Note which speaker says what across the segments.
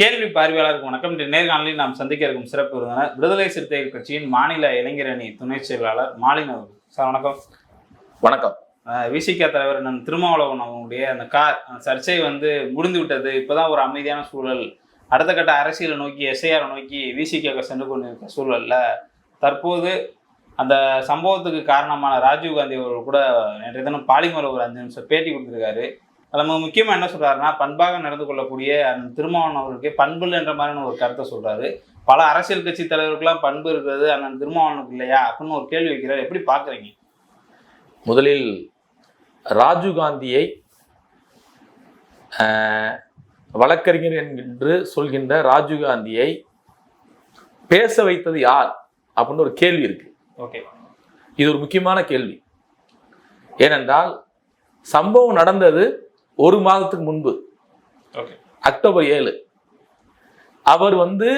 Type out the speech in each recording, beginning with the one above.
Speaker 1: கேள்வி பார்வையாளருக்கு வணக்கம். இன்று நேர்காணலில் நாம் சந்திக்க இருக்கும் சிறப்பு விருந்தினர் விடுதலை சிறுத்தைகள் கட்சியின் மாநில இளைஞர் அணி துணை செயலாளர் மாலின் அவர்கள். சார் வணக்கம்.
Speaker 2: வணக்கம்.
Speaker 1: விசிக தலைவர் நம் திருமாவளவன் அவங்களுடைய அந்த கார் அந்த சர்ச்சை வந்து முடிந்து விட்டது. இப்போதான் ஒரு அமைதியான சூழல். அடுத்த கட்ட அரசியலை நோக்கி எஸ்ஐஆரை நோக்கி விசிக சென்று கொண்டிருக்க சூழல்ல தற்போது அந்த சம்பவத்துக்கு காரணமான ராஜீவ் காந்தி அவர்கள் கூட நேற்றைய தினம் பாலிமர் ஒரு அஞ்சு நிமிஷம் பேட்டி கொடுத்துருக்காரு. அதில் மிக முக்கியமாக என்ன சொல்றாருன்னா பண்பாக நடந்து கொள்ளக்கூடிய அந்த திருமாவளவன் அவர்களுக்கு பண்பு என்ற மாதிரியான ஒரு கருத்தை சொல்றாரு. பல அரசியல் கட்சி தலைவருக்கெல்லாம் பண்பு இருக்கிறது அண்ணன் திருமாவளவனுக்கு இல்லையா அப்படின்னு ஒரு கேள்வி வைக்கிறார். எப்படி பார்க்குறீங்க?
Speaker 2: முதலில் ராஜீவ் காந்தியை ஆஹ், வழக்கறிஞர் என்று சொல்கின்ற ராஜீவ் காந்தியை பேச வைத்தது யார் அப்படின்னு ஒரு கேள்வி இருக்கு.
Speaker 1: ஓகே.
Speaker 2: இது ஒரு முக்கியமான கேள்வி. ஏனென்றால் சம்பவம் நடந்தது ஒரு மாதத்துக்கு முன்பு. அக்டோபர் ஏழு. அவர் வந்து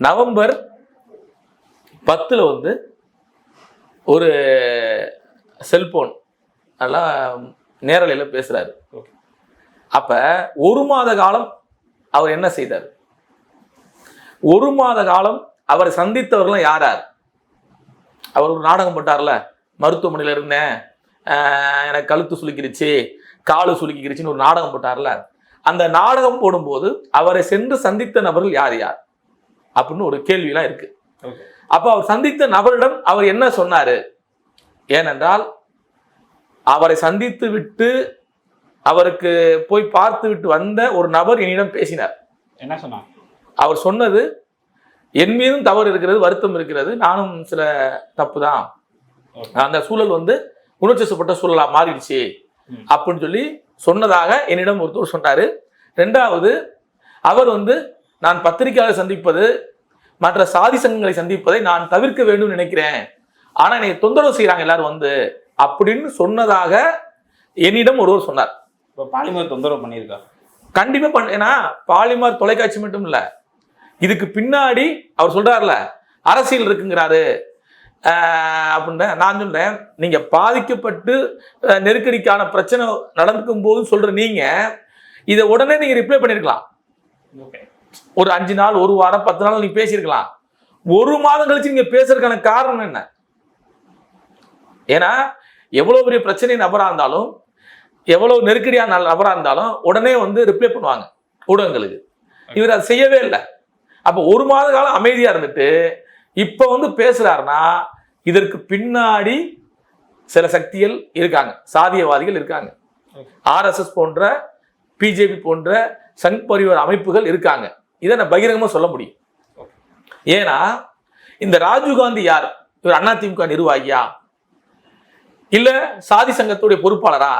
Speaker 2: நவம்பர் பத்தில் வந்து ஒரு செல்போன் அதெல்லாம் நேரலையில் பேசுகிறாரு அப்போ ஒரு மாத காலம் அவர் என்ன செய்தார்? ஒரு மாத காலம் அவரை சந்தித்தவர்களும் யார் யார்? அவர் ஒரு நாடகம் போட்டார்ல மருத்துவமனையில் இருந்தேன். எனக்கு கழுத்து சுளுக்கிருச்சு காலு சுளுக்கிருச்சுன்னு ஒரு நாடகம் போட்டார்ல. அந்த நாடகம் போடும்போது அவரை சென்று சந்தித்த நபர்கள் யார் யார்? அப்படின்னு ஒரு கேள்விலாம் இருக்கு. அப்போ அவர் சந்தித்த நபரிடம் அவர் என்ன சொன்னாரு? ஏனென்றால் அவரை சந்தித்து விட்டு அவருக்கு போய் பார்த்து விட்டு வந்த ஒரு நபர் என்னிடம் பேசினார்.
Speaker 1: என்ன சொன்னாங்க
Speaker 2: அவர் சொன்னது என் மீதும் தவறு இருக்கிறது வருத்தம் இருக்கிறது நானும் சில தப்பு தான் அந்த சூழல் வந்து உணர்ச்சிசப்பட்ட சூழலா மாறிடுச்சு. அப்படின்னு சொல்லி சொன்னதாக என்னிடம் ஒருத்தர் சொன்னாரு. ரெண்டாவது அவர் வந்து நான் பத்திரிகையாளர் சந்திப்பது மற்ற சாதி சங்கங்களை சந்திப்பதை நான் தவிர்க்க வேண்டும் நினைக்கிறேன். ஆனா என்னை தொந்தரவு செய்றாங்க எல்லாரும் வந்து அப்படின்னு சொன்னதாக என்னிடம் ஒருவர் சொன்னார்.
Speaker 1: இப்போ பாலிமர் தொந்தரவு பண்ணியிருக்கா?
Speaker 2: கண்டிப்பா பண்ண ஏன்னா பாலிமர் தொலைக்காட்சி மட்டும் இல்ல இதுக்கு பின்னாடி அவர் சொல்றாருல அரசியல் இருக்குங்கிறாரு. அப்படின்னு நான் சொல்றேன். நீங்க பாதிக்கப்பட்டு நெருக்கடிக்கான பிரச்சனை நடந்துக்கும் போது சொல்ற நீங்க இதை உடனே நீங்க ரிப்ளை பண்ணிருக்கலாம்.
Speaker 1: ஓகே
Speaker 2: ஒரு அஞ்சு நாள் ஒரு வாரம் பத்து நாள் நீங்க பேசியிருக்கலாம். ஒரு மாதம் கழிச்சு நீங்க பேசுறதுக்கான காரணம் என்ன? ஏன்னா எவ்வளவு பெரிய பிரச்சனை நபரா இருந்தாலும் எவ்வளவு நெருக்கடியான நபரா இருந்தாலும் உடனே வந்து ரிப்ளை பண்ணுவாங்க ஊடகங்களுக்கு. இவர் அதை செய்யவே இல்லை. அப்போ ஒரு மாத காலம் அமைதியா இருந்துட்டு இப்போ வந்து பேசுகிறாருன்னா இதற்கு பின்னாடி சில சக்திகள் இருக்காங்க. சாதியவாதிகள் இருக்காங்க. ஆர்எஸ்எஸ் போன்ற பிஜேபி போன்ற சங் பரிவார் அமைப்புகள் இருக்காங்க. இதை நான் பகிரங்கமாக சொல்ல முடியும். ஏன்னா இந்த ராஜீவ்காந்தி யார்? இவர் அதிமுக நிர்வாகியா? இல்ல சாதி சங்கத்துடைய பொறுப்பாளரா?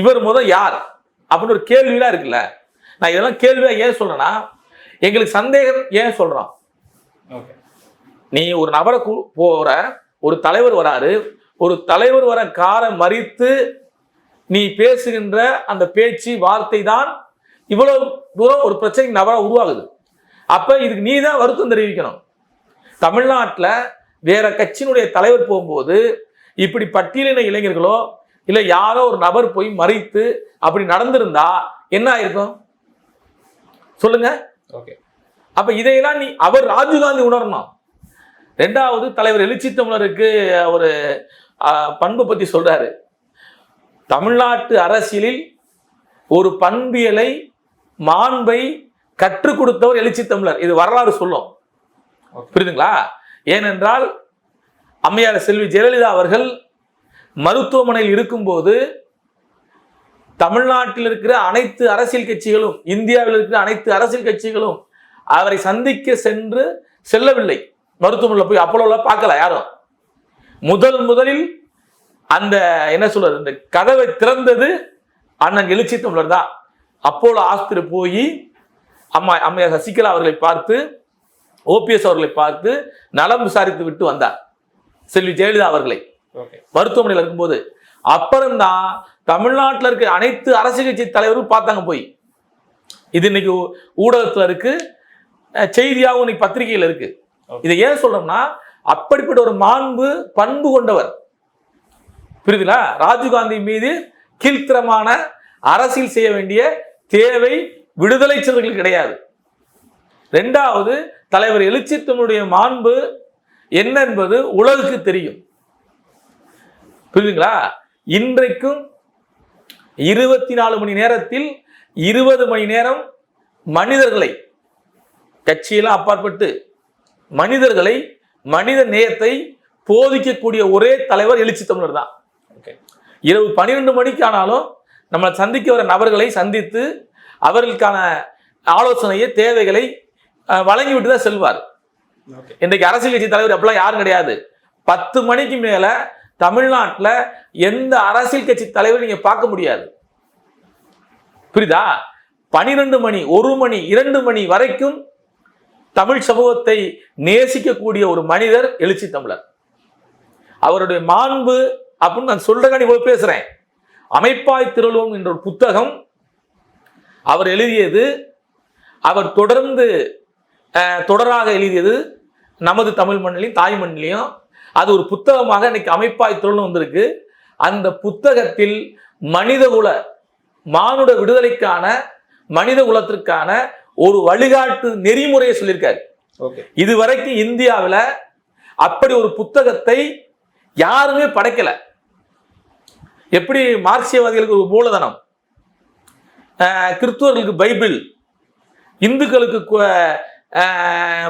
Speaker 2: இவர் முதல் யார்? அப்படின்னு ஒரு கேள்விலாம் இருக்குல்ல. நான் இதெல்லாம் கேள்வியா ஏன் சொல்றேன்னா எங்களுக்கு சந்தேகம் ஏன் சொல்றோம்?
Speaker 1: ஓகே.
Speaker 2: நீ ஒரு நபரை கூ- போற ஒரு தலைவர் வராரு ஒரு தலைவர் வர காரை மறித்து நீ பேசுகின்ற அந்த பேச்சு வார்த்தை தான் இவ்வளவு தூரம் ஒரு பிரச்சனை நபரா உருவாகுது. அப்ப இதுக்கு நீ தான் வருத்தம் தெரிவிக்கணும். தமிழ்நாட்டுல வேற கட்சியினுடைய தலைவர் போகும்போது இப்படி பட்டியலின இளைஞர்களோ இல்ல யாரோ ஒரு நபர் போய் மறித்து அப்படி நடந்திருந்தா என்ன ஆயிருக்கும்? சொல்லுங்க.
Speaker 1: ஓகே.
Speaker 2: அப்ப இதையெல்லாம் நீ அவர் ராஜீவ்காந்தி உணரணும். ரெண்டாவது தலைவர் எழுச்சி தமிழருக்கு ஒரு பண்பை பத்தி சொல்றாரு. தமிழ்நாட்டு அரசியலில் ஒரு பண்பியலை மாண்பை கற்றுக் கொடுத்தவர் எழுச்சி தமிழர். இது வரலாறு சொல்லும். புரியுதுங்களா? ஏனென்றால் அம்மையார் செல்வி ஜெயலலிதா அவர்கள் மருத்துவமனையில் இருக்கும்போது தமிழ்நாட்டில் இருக்கிற அனைத்து அரசியல் கட்சிகளும் இந்தியாவில் இருக்கிற அனைத்து அரசியல் கட்சிகளும் அவரை சந்திக்க சென்று செல்லவில்லை. மருத்துவமனையில் போய் அப்போலோல பார்க்கல யாரும். முதல் முதலில் அந்த என்ன சொல்றது இந்த கதவை திறந்தது அண்ணன் எழுச்சி தமிழர் தான். அப்போலோ ஆஸ்பத்திரி போய் அம்மா அம்மையார் சசிகலா அவர்களை பார்த்து ஓபிஎஸ் அவர்களை பார்த்து நலம் விசாரித்து விட்டு வந்தார். செல்வி ஜெயலலிதா அவர்களை.
Speaker 1: ஓகே.
Speaker 2: மருத்துவமனையில் இருக்கும்போது அப்புறம்தான் தமிழ்நாட்டில் இருக்க அனைத்து அரசியல் கட்சி தலைவரும் பார்த்தாங்க போய். இது இன்னைக்கு ஊடகத்துல இருக்கு. செய்தியாகவும் இன்னைக்கு பத்திரிகையில் இருக்கு.
Speaker 1: Okay.
Speaker 2: இதை ஏன் சொல்றோம்னா அப்படிப்பட்ட ஒரு மாண்பு பண்பு கொண்டவர். புரியுதுங்களா? ராஜீவ்காந்தி மீது கீழ்த்தரமான அரசியல் செய்ய வேண்டிய தேவை விடுதலை சிறுவர்கள் கிடையாது. ரெண்டாவது தலைவர் எழுச்சி தமிழுடைய மாண்பு என்ன என்பது உலகுக்கு தெரியும். புரியுதுங்களா? இன்றைக்கும் இருபத்தி நாலு மணி நேரத்தில் இருபது மணி நேரம் மனிதர்களை கட்சியெல்லாம் அப்பாற்பட்டு மனிதர்களை மனித நேயத்தை போதிக்கக்கூடிய ஒரே தலைவர் எழுச்சி தமிழர் தான்.
Speaker 1: ஓகே
Speaker 2: இரவு பன்னிரெண்டு மணிக்கு ஆனாலும் நம்மளை சந்திக்க வர நபர்களை சந்தித்து அவர்களுக்கான ஆலோசனையை தேவைகளை வழங்கிவிட்டு தான் செல்வார். இன்றைக்கு அரசியல் கட்சி தலைவர் அப்படிலாம் யாரும் கிடையாது. பத்து மணிக்கு மேல தமிழ்நாட்டில் எந்த அரசியல் கட்சி தலைவர் நீங்க பார்க்க முடியாது. புரியுதா? பனிரெண்டு மணி ஒரு மணி இரண்டு மணி வரைக்கும் தமிழ் சமூகத்தை நேசிக்கக்கூடிய ஒரு மனிதர் எழுச்சி தமிழர். அவருடைய மாண்பு அப்படின்னு நான் சொல்றக்காண்டி இவ்வளவு பேசுறேன். அமைப்பாய் திருளும் என்ற ஒரு புத்தகம் அவர் எழுதியது. அவர் தொடர்ந்து தொடராக எழுதியது நமது தமிழ் மண்ணிலையும் தாய் மண்ணிலையும். அது ஒரு புத்தகமாக இன்னைக்கு அமைப்பாய் திருளும் வந்திருக்கு. அந்த புத்தகத்தில் மனிதகுல மானுட விடுதலைக்கான மனித குலத்திற்கான ஒரு வழிகாட்டு நெறிமுறையை சொல்லியிருக்காரு.
Speaker 1: ஓகே.
Speaker 2: இதுவரைக்கும் இந்தியாவில் அப்படி ஒரு புத்தகத்தை யாருமே படைக்கல. எப்படி மார்க்சியவாதிகளுக்கு ஒரு மூலதனம் கிறிஸ்துவர்களுக்கு பைபிள் இந்துக்களுக்கு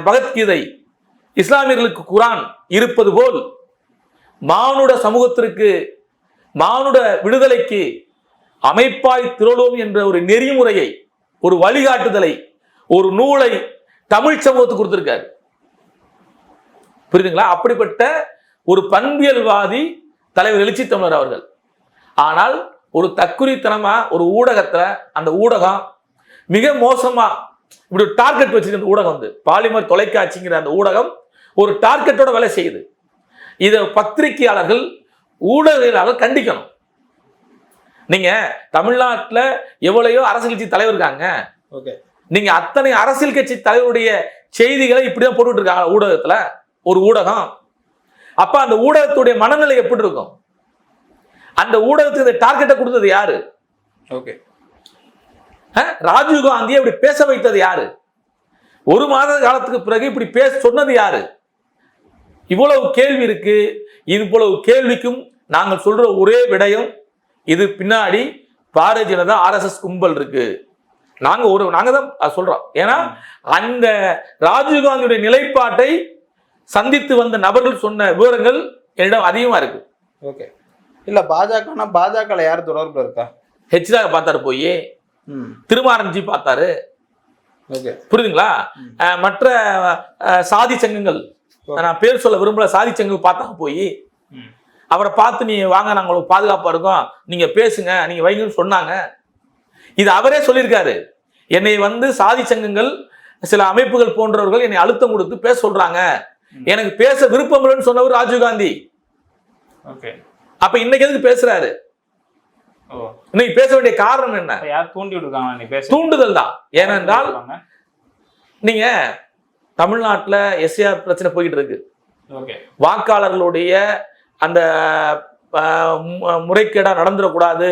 Speaker 2: பகவத்கீதை இஸ்லாமியர்களுக்கு குரான் இருப்பது போல் மானுட சமூகத்திற்கு மானுட விடுதலைக்கு அமைப்பாய் திரளோம் என்ற ஒரு நெறிமுறையை ஒரு வழிகாட்டுதலை ஒரு நூலை தமிழ் சமூகத்துக்கு கொடுத்துருக்காரு. புரியுதுங்களா? அப்படிப்பட்ட ஒரு பண்பியல்வாதி தலைவர் எழுச்சி தமிழர் அவர்கள். ஆனால் ஒரு தக்குறித்தனமாக ஒரு ஊடகத்துல அந்த ஊடகம் மிக மோசமா இப்படி ஒரு டார்கெட் வச்சிருக்க அந்த ஊடகம் வந்து பாலிமர் தொலைக்காட்சிங்கிற அந்த ஊடகம் ஒரு டார்கெட்டோட வேலை செய்யுது. இதை பத்திரிகையாளர்கள் ஊடகவியலாளர்கள் கண்டிக்கணும். நீங்க தமிழ்நாட்டில் எவ்வளையோ அரசியல் கட்சி தலைவர் இருக்காங்க.
Speaker 1: ஓகே.
Speaker 2: நீங்க அத்தனை அரசியல் கட்சி தலைவருடைய செய்திகளை இப்படிதான் போட்டுட்டு இருக்காங்க ஊடகத்துல. ஒரு ஊடகம். அப்ப அந்த ஊடகத்துடைய மனநிலை எப்படி இருக்கும்? அந்த ஊடகத்துக்கு இந்த டார்கெட்டை கொடுத்தது யாரு?
Speaker 1: ஓகே?
Speaker 2: ராஜீவ் காந்தியை இப்படி பேச வைத்தது யாரு? ஒரு மாத காலத்துக்கு பிறகு இப்படி பேச சொன்னது யாரு? இவ்வளவு கேள்வி இருக்கு. இவ்வளவு கேள்விக்கும் நாங்கள் சொல்ற ஒரே விடயம் இது பின்னாடி பாரதிய ஜனதா ஆர்எஸ்எஸ் கும்பல் இருக்கு. நாங்க ஒரு நாங்க தான் அது சொல்றோம். ஏன்னா அந்த ராஜீவ் காந்தியுடைய நிலைப்பாட்டை சந்தித்து வந்த நபர்கள் சொன்ன விவரங்கள் என்னிடம் அதிகமா இருக்கு.
Speaker 1: ஓகே. இல்ல பாஜகனா பாஜகல யார் தொடர்புல இருக்கா?
Speaker 2: ஹெச்டாக பார்த்தாரு போய் திருமாரஞ்சி பார்த்தாரு.
Speaker 1: ஓகே.
Speaker 2: புரியுதுங்களா? மற்ற சாதி சங்கங்கள் நான் பேர் சொல்ல விரும்பல சாதி சங்கங்கள் பார்த்தாங்க போய் அவரை பார்த்து நீ வாங்க நாங்கள் உங்களுக்கு பாதுகாப்பா இருக்கோம். நீங்க பேசுங்க நீங்க வைங்கன்னு சொன்னாங்க. இது அவரே சொல்லியிருக்காரு. என்னை வந்து சாதி சங்கங்கள் சில அமைப்புகள் போன்றவர்கள் என்னை அழுத்தம் கொடுத்து பேச சொல்றாங்க. எனக்கு பேச விருப்பம் இல்லைன்னு சொன்னவர் ராஜீவ் காந்தி. அப்ப இன்னைக்கு எதுக்கு பேசுறாரு? இன்னைக்கு பேச வேண்டிய காரணம் என்ன? தூண்டுதல் தான். ஏனென்றால் நீங்க தமிழ்நாட்டுல எஸ்ஆர் பிரச்சனை போயிட்டு இருக்கு.
Speaker 1: ஓகே.
Speaker 2: வாக்காளர்களுடைய அந்த முறைகேடா நடந்துடக்கூடாது.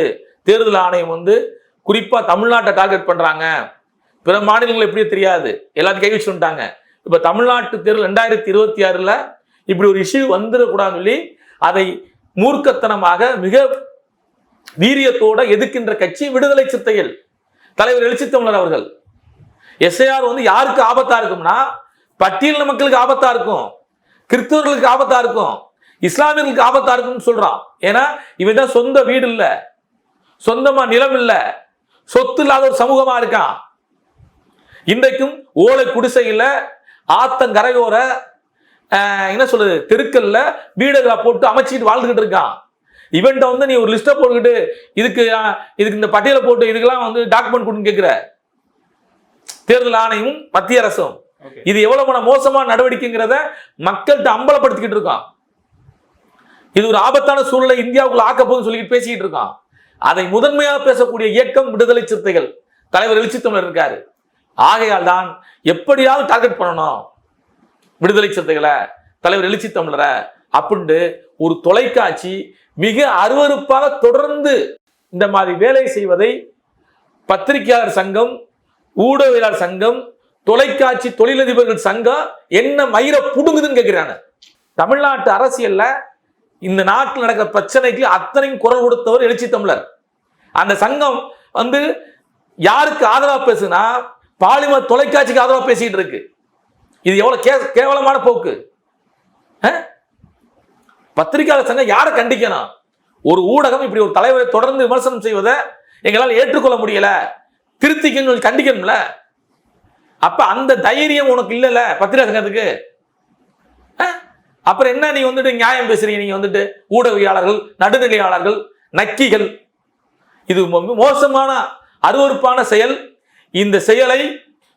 Speaker 2: தேர்தல் ஆணையம் வந்து குறிப்பா தமிழ்நாட்டை டார்கெட் பண்றாங்க. பிற மாநிலங்கள் எப்படியும் தெரியாது. எல்லாத்தையும் கை வச்சு வந்துட்டாங்க. இப்ப தமிழ்நாட்டு தேர்தல் ரெண்டாயிரத்தி இருபத்தி ஆறுல இப்படி ஒரு இஷ்யூ வந்துடக்கூடாதுன்னு சொல்லி அதை மூர்க்கத்தனமாக மிக வீரியத்தோட எதிர்க்கின்ற கட்சி விடுதலை சிறுத்தைகள் தலைவர் எழுச்சித்தமிழர் அவர்கள். எஸ்ஐஆர் வந்து யாருக்கு ஆபத்தா இருக்கும்னா பட்டியலின மக்களுக்கு ஆபத்தா இருக்கும். கிறிஸ்தவர்களுக்கு ஆபத்தா இருக்கும். இஸ்லாமியர்களுக்கு ஆபத்தா இருக்கும்னு சொல்றான். ஏன்னா இவன் தான் சொந்த வீடு இல்லை. சொந்தமா நிலம் இல்லை. சொத்து இல்லாத ஒரு சமூகமா இருக்கான் இன்றைக்கும் ஓலை குடிசையில ஆத்தங்கரையோர என்ன சொல்றது தெருக்கல்ல வீடுகளை போட்டு அமைச்சிட்டு வாழ்ந்துகிட்டு இருக்கான் இவன்ட்ட வந்து நீ ஒரு லிஸ்ட்டை போட்டுக்கிட்டு இதுக்கு இதுக்கு இந்த பட்டியலை போட்டு இதுக்கெல்லாம் வந்து டாக்குமெண்ட் கொடுன்னு கேட்கிற? தேர்தல் ஆணையமும் மத்திய அரசும். இது எவ்வளவு மன மோசமான நடவடிக்கைங்கிறத மக்கள்கிட்ட அம்பலப்படுத்திக்கிட்டு இருக்கான். இது ஒரு ஆபத்தான சூழலை இந்தியாவுக்குள்ள ஆக்க போகுதுன்னு சொல்லிட்டு பேசிக்கிட்டு இருக்கான். அதை முதன்மையாக பேசக்கூடிய இயக்கம் விடுதலை சிறுத்தைகள். தலைவர் எழுச்சி தமிழர் இருக்காரு. ஆகையால் தான் எப்படியாவது டார்கெட் பண்ணணும். விடுதலை சிறுத்தைகளை தலைவர் எழுச்சி தமிழரை அப்படின்ட்டு ஒரு தொலைக்காட்சி மிக அருவருப்பாக தொடர்ந்து இந்த மாதிரி வேலை செய்வதை பத்திரிகையாளர் சங்கம் ஊடகவியலாளர் சங்கம் தொலைக்காட்சி தொழிலதிபர்கள் சங்கம் என்ன மயிர புடுங்குதுன்னு கேட்கிறாங்க தமிழ்நாட்டு அரசியல்ல இந்த நாட்டில் நடக்கிற பிரச்சனைக்கு அத்தனையும் குரல் கொடுத்தவர் எழுச்சி தமிழர். அந்த சங்கம் வந்து யாருக்கு ஆதரவாக பேசுனா பாலிமர் தொலைக்காட்சிக்கு ஆதரவாக பேசிட்டு இருக்கு. இது எவ்வளவு கே- கேவலமான போக்கு. பத்திரிகையாளர் சங்கம் யாரை கண்டிக்கணும்? ஒரு ஊடகம் இப்படி ஒரு தலைவரை தொடர்ந்து விமர்சனம் செய்வதை எங்களால் ஏற்றுக்கொள்ள முடியல. திருத்திக்கன்னு சொல்லி கண்டிக்கணும்ல. அப்ப அந்த தைரியம் உனக்கு இல்லைல்ல பத்திரிகை சங்கத்துக்கு? அப்புறம் என்ன நீ வந்துட்டு நியாயம் பேசுறீங்க? நீங்க வந்துட்டு ஊடகவியாளர்கள் நடுநிலையாளர்கள் நக்கிகள். இது மோசமான அருவருப்பான செயல். இந்த செயலை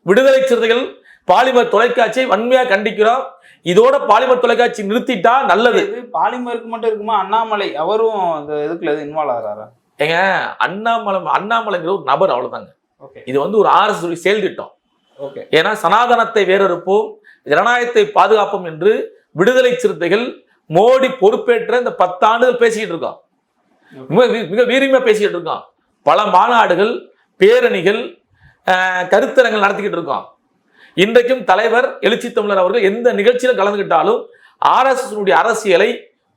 Speaker 2: விடுதலை சிறுத்தைகள் பாலிமர் தொலைக்காட்சியை வன்மையா கண்டிக்கிறோம். இதோட பாலிமர் தொலைக்காட்சி நிறுத்திட்டா நல்லது.
Speaker 1: பாலிமருக்கு மட்டும் இருக்குமா? அண்ணாமலை அவரும் இந்த இதுக்குள்ள இன்வால்வ் ஆகிறாரா?
Speaker 2: ஏங்க அண்ணாமலை அண்ணாமலைங்கிற ஒரு நபர் அவ்வளவுதாங்க.
Speaker 1: ஓகே.
Speaker 2: இது வந்து ஒரு ஆர்எஸ் செயல் திட்டம். ஏன்னா சனாதனத்தை வேறறுப்போம் ஜனநாயகத்தை பாதுகாப்போம் என்று விடுதலை சிறுத்தைகள் மோடி பொறுப்பேற்ற இந்த பத்தாண்டுகள் பேசிக்கிட்டு இருக்கோம் மிக மிக வீரியமாக பேசிக்கிட்டு இருக்கோம் பல மாநாடுகள் பேரணிகள் கருத்தரங்கள் நடத்திக்கிட்டு இருக்கோம் இன்றைக்கும் தலைவர் எழுச்சி தமிழர் அவர்கள் எந்த நிகழ்ச்சியிலும் கலந்துக்கிட்டாலும் ஆர்எஸ்எஸ்னுடைய அரசியலை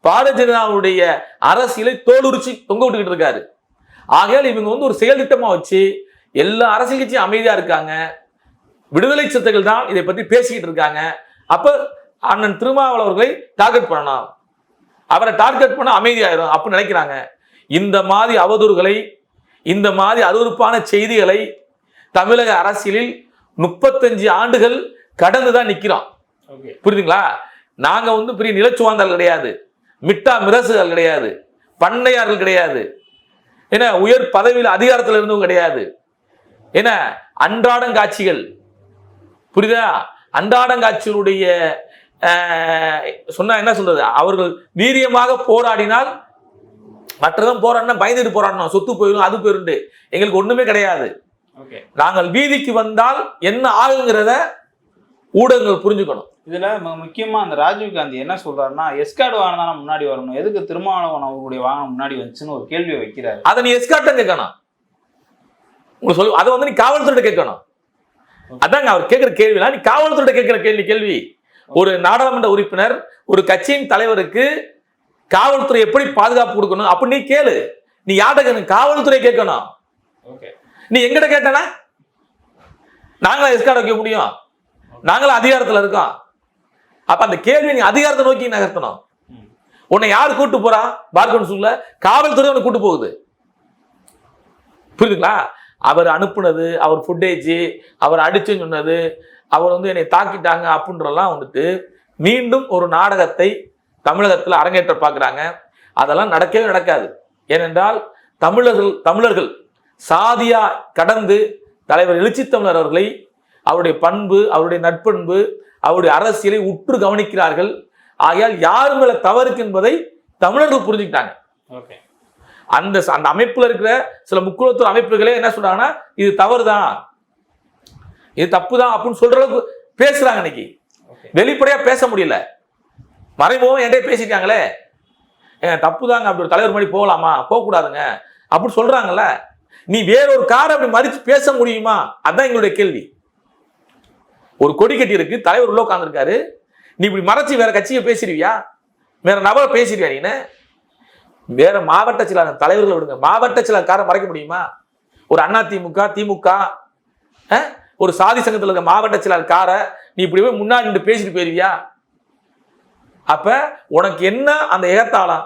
Speaker 2: பாரதிய ஜனதாவுடைய அரசியலை தோலுரிச்சு தொங்க விட்டுக்கிட்டு இருக்காரு. ஆகையால் இவங்க வந்து ஒரு செயல் திட்டமாக வச்சு எல்லா அரசியல் கட்சியும் அமைதியாக இருக்காங்க. விடுதலை சிறுத்தைகள் தான் இதை பற்றி பேசிக்கிட்டு இருக்காங்க. அப்போ அண்ணன் திருமாவளவன் அவர்களை டார்கெட் பண்ணணும் அவரை டார்கெட் பண்ண அமைதியாயிரும் அப்படின்னு நினைக்கிறாங்க. இந்த மாதிரி அவதூறுகளை இந்த மாதிரி அருவருப்பான செய்திகளை தமிழக அரசியலில் முப்பத்தஞ்சு ஆண்டுகள் கடந்து தான் நிக்கிறோம்.
Speaker 1: ஓகே
Speaker 2: புரியுதுங்களா? நாங்க வந்து பெரிய நிலச்சுவாந்தர்கள் கிடையாது. மிட்டா மிரசுகள் கிடையாது. பண்ணையார்கள் கிடையாது. என்ன உயர் பதவியில் அதிகாரத்தில் இருந்தவங்க கிடையாது. என்ன அன்றாடங்காட்சிகள் புரியுதா? அன்றாடங்காட்சிகளுடைய சொன்னா என்ன சொல்றது? அவர்கள் வீரியமாக போராடினால் மற்றதும் போராடினா பயந்துட்டு போராடணும். சொத்து போயிடும் அது போயிருந்து எங்களுக்கு ஒண்ணுமே கிடையாது.
Speaker 1: ஓகே.
Speaker 2: நாங்கள் வீதிக்கு வந்தால் என்ன ஆகுங்கிறத ஊடகங்கள் புரிஞ்சுக்கணும்.
Speaker 1: இதுல முக்கியமா அந்த ராஜீவ் காந்தி என்ன சொல்றாருன்னா எஸ்கார்டு தானே முன்னாடி வரணும். எதுக்கு திருமாவளவன் அவர்களுடைய வாகனம் முன்னாடி வந்துச்சுன்னு ஒரு கேள்வியை வைக்கிறாரு.
Speaker 2: அதை நீ எஸ்கார்ட்டம் கேட்கணும். உங்களுக்கு சொல்லு அதை வந்து நீ காவல்துறையிட்ட கேட்கணும். அதாங்க அவர் கேட்கிற கேள்விலாம். நீ காவல்துறையிட்ட கேட்கிற கேள்வி கேள்வி. ஒரு நாடாளுமன்ற உறுப்பினர் ஒரு கட்சியின் தலைவருக்கு காவல்துறை எப்படி பாதுகாப்பு கொடுக்கணும்? அப்படி நீ கேளு. நீ யார்கிட்ட கேட்கணும் காவல்துறை கேட்கணும். நீ எங்கிட்ட கேட்டனா? நாங்களா எஸ்கார்ட் வைக்க முடியும். நாங்களும் அதிகாரத்துல இருக்கோம். அப்ப அந்த கேள்வி நீ அதிகாரத்தை நோக்கி நகர்த்தணும். உன்னை யார் கூட்டு போறா? பார் கவுன்சில்ல காவல்துறை உன்னை கூட்டு போகுது. புரியுதுங்களா? அவர் அனுப்புனது அவர் ஃபுட்டேஜ் அவர் அடிச்சுன்னு சொன்னது அவர் வந்து என்னை தாக்கிட்டாங்க அப்படின்றலாம் வந்துட்டு மீண்டும் ஒரு நாடகத்தை தமிழகத்தில் அரங்கேற்ற பார்க்குறாங்க. அதெல்லாம் நடக்கவே நடக்காது. ஏனென்றால் தமிழர்கள் தமிழர்கள் சாதியா கடந்து தலைவர் எழுச்சி தமிழர் அவர்களை அவருடைய பண்பு அவருடைய நட்பண்பு அவருடைய அரசியலை உற்று கவனிக்கிறார்கள். ஆகையால் யார் மேல தவறுக்கு என்பதை தமிழர்கள் புரிஞ்சுக்கிட்டாங்க.
Speaker 1: ஓகே.
Speaker 2: அந்த அந்த அமைப்புல இருக்கிற சில முக்குலத்துவ அமைப்புகளே என்ன சொல்றாங்கன்னா இது தவறுதான் இது தப்பு தான் அப்படின்னு சொல்ற அளவுக்கு பேசுறாங்க இன்னைக்கு. வெளிப்படையா பேச முடியல. மறைமுகம் என்கிட்ட பேசிட்டாங்களே. ஏன் தப்பு தாங்க அப்படி ஒரு தலைவர் மாதிரி போகலாமா? போகக்கூடாதுங்க. அப்படின்னு சொல்றாங்கல்ல. நீ வேற ஒரு காரை அப்படி மறிச்சு பேச முடியுமா? அதான் எங்களுடைய கேள்வி. ஒரு கொடி கட்டி இருக்கு. தலைவர் உள்ள உட்காந்துருக்காரு நீ இப்படி மறைச்சு வேற கட்சியை பேசிடுவியா? வேற நபரை பேசிடுவியா நீனு? வேற மாவட்ட சில தலைவர்களை விடுங்க. மாவட்ட செயலாளர் காரை மறைக்க முடியுமா? ஒரு அண்ணா திமுக திமுக ஒரு சாதி சங்கத்தில் இருக்க மாவட்ட செயலாளர் காரை நீ இப்படி போய் முன்னாடி நின்று பேசிட்டு போயிருவியா? அப்ப உனக்கு என்ன அந்த ஏத்தாளம்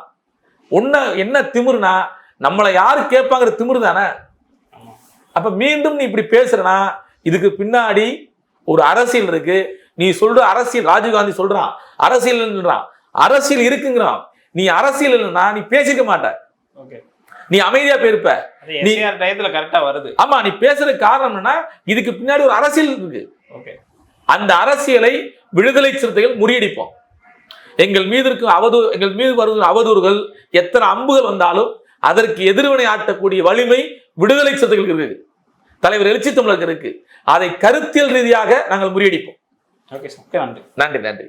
Speaker 2: உன்ன என்ன திமிருனா நம்மளை யாரு கேட்பாங்கிற திமிரு தானே? அப்ப மீண்டும் நீ இப்படி பேசுறனா இதுக்கு பின்னாடி ஒரு அரசியல் இருக்கு. நீ சொல்ற அரசியல் ராஜீவ்காந்தி சொல்றான். அரசியல் அரசியல் இருக்குங்கிறான். நீ அரசியல் இல்லைன்னா நீ பேசிக்க மாட்ட நீ அமைதியா போயிருப்ப நீ-
Speaker 1: டயத்துல கரெக்டா வருது.
Speaker 2: ஆமா நீ பேசுறதுக்கு காரணம் என்னன்னா இதுக்கு பின்னாடி ஒரு அரசியல் இருக்கு. அந்த அரசியலை விடுதலை சிறுத்தைகள் முறியடிப்போம். எங்கள் மீது இருக்கும் அவதூறு எங்கள் மீது வரும் அவதூறுகள் எத்தனை அம்புகள் வந்தாலும் அதற்கு எதிர்வினை ஆட்டக்கூடிய வலிமை விடுதலை சிறுத்தைகளுக்கு இருக்கு. தலைவர் எழுச்சி தமிழருக்கு இருக்கு. அதை கருத்தியல் ரீதியாக நாங்கள் முறியடிப்போம்.
Speaker 1: ஓகே நன்றி.
Speaker 2: நன்றி நன்றி.